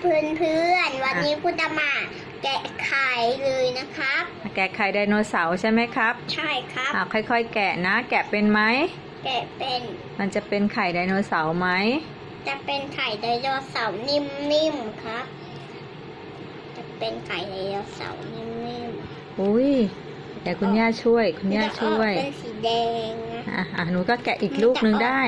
เพื่อนเพื่อนๆ วันนี้คุณจะมาแกะไข่เลยนะครับแกะไข่ไดโนเสาร์ใช่ไหมครับ ใช่ครับอ่าค่อย ๆ แกะนะ แกะเป็นไหม แกะเป็น มันจะเป็นไข่ไดโนเสาร์ไหม จะเป็นไข่ไดโนเสาร์นิ่มๆ ครับ จะเป็นไข่ไดโนเสาร์นิ่มอุ้ยเดี๋ยวคุณย่าช่วย คุณๆย่าจะอช่อกวย เป็นสีแดงนะอะอะหนูก็แกะอีกลูกหนึ่งได้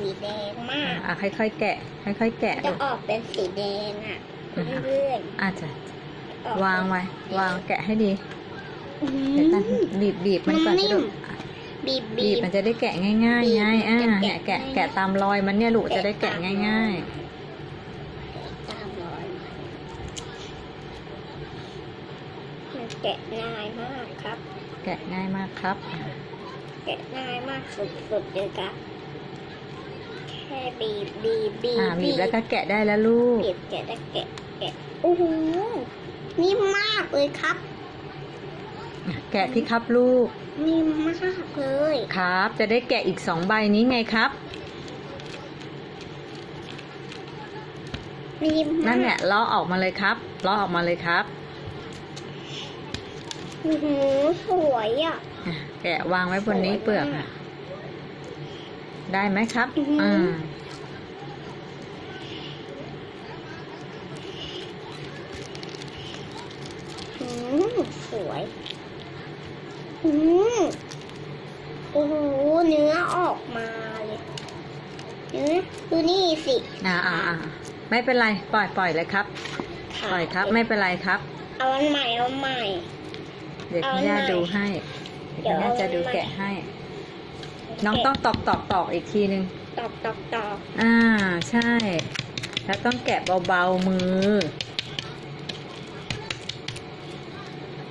มันจะออกเป็นสีแดงมากอะค่อยๆแกะ ค่อยๆแกะจะลูกออกเป็นสีแดงอะอ่าฮะเพื่อนอาจจะๆออกเป็นวางไว้วางแกะให้ดีอืมเดี๋ยวกันบีบบีบมันก่อนมันนิ่สิมลูกบีบบีบีบบมันจะได้แกะง่ายๆไงอ่าจะแกะเนี่ยแกะง่ายๆแกะตามรอยมันเนี่ยลูกจะได้แกะง่ายตามรอยมันแกะง่ายมากครับๆแกะง่ายมากครับอะแกะง่ายมากสุดๆเลยครับแค่ บีบบีบบีอ่าบบีบแล้วก็แกะได้แล้วลูก บีบแกะได้แกะแกะโอ้โหนิ่มมากเลยครับ แกะที่ครับลูก นิ่มมากเลยครับ จะได้แกะอีกสองใบนี้ไงครับนิ่มมากนั่นแหละล้อออกมาเลยครับล้อออกมาเลยครับโอ้โหสวยอะอะแกะวางไว้บนนี้เปลือกอะ ได้ไหมครับอื้อหืออ่อ่า อืมสวย อืมโอ้โห เนื้อออกมาเลยเนื้อดูนี่สิอ่าอ่าอ่าไม่เป็นไร ปล่อยปล่อยเลยครับ ปล่อยครับ ไม่เป็นไรครับ เอาอันใหม่ เอาอันใหม่ เดี๋ยวเอาคุณย่าหน่อยดูให้ เดี๋เดี๋ยยววเอาย่าจะดูหน่อยแกะให้ น้องต้องตอกตอกตอกอีกทีนึง ตอกตอกตอกอ่าใช่ แล้วต้องแกะเบาๆมือ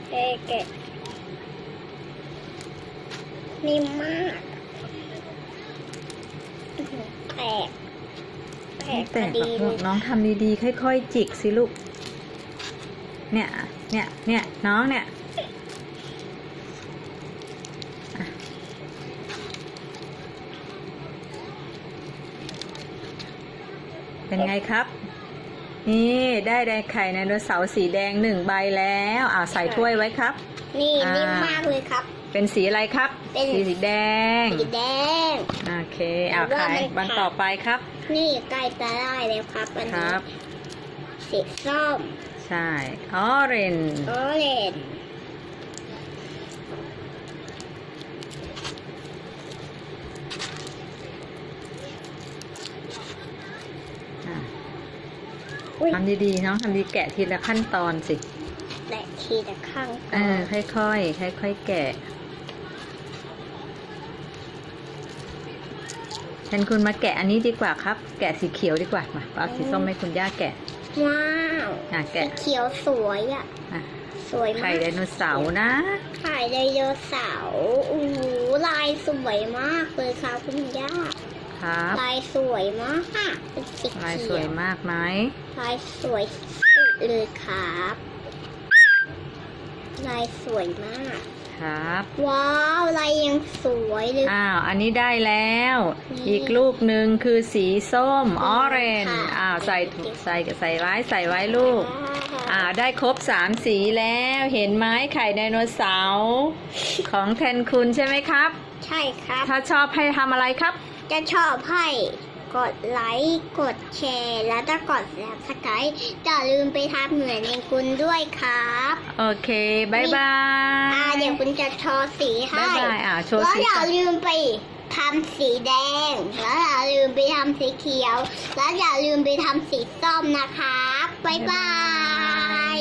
เอ๊ะแกะนิ่มมากอื้อหือแตกแตไม่กแตพอกหรดีอกเลลูกยน้องทำดีๆ ค่อยๆ จิกสิลูก เนี่ย เนี่ย เนี่ย น้องเนี่ย เป็นไงครับ นี่ได้ไดไข่ไดโนเสาร์สีแดงหนึ่งใบแล้วอ่าใส่ถ้วยไว้ครับ นี่อ่านิ่นิ่มมากเลยครับ เป็นสีอะไรครับ เป็นสีแดง สีแดง โอเคเอาหรือว่าขายมันวันขาดต่อไปครับ นี่ใกล้จะได้แล้วครับอันคนี้รับสีส้ม ใช่ออเรนออเรนจ์ ทำดีๆน้องทำดีแกะทีละขั้นตอนสิและทีละข้างเออค่อยๆค่อยๆแกะแทนคุณมาแกะอันนี้ดีกว่าครับ แกะสีเขียวดีกว่ามาเอาสีส้มให้คุณย่าแกะ ว้าวอะสีแกะเขียวสวยอะอะสวยมาไข่กไดโนเสาร์นะไข่ไดโนเสาร์โอ้โหลายสวยมากเลยครับคุณย่า ครับลายสวยมากเป็นสีเขียวลายสวยมากไหมลายสวยสุดเลยครับ ลายสวยมาก ครับ ว้าวลายยังสวยเลย อ้าว อันนี้ได้แล้วนี่อีกลูกหนึ่งคือสีส้มออเรนค่ะอ้าวใส่ใส่ใส่ไว้ใส่ไว้ลูกอ่าได้ครบสามสีแล้วเห็นไหมไข่ไดโนเสาร์ของแทนคุณใช่ไหมครับ ใช่ครับ ถ้าชอบให้ทำอะไรครับ จะชอบให้กดไลค์ กดแชร์ แล้วก็กด subscribe อย่าลืมไปทำเหมือนเองคุณด้วยครับโอเคบายบาอ่ายเดี๋ยวคุณจะโชว์สีให้บายบายอ่าโชว์แล้วสีอย่าก่อนลืมไปทำสีแดง แล้วอย่าลืมไปทำสีเขียว แล้วอย่าลืมไปทำสีส้มนะครับบ๊ายบาย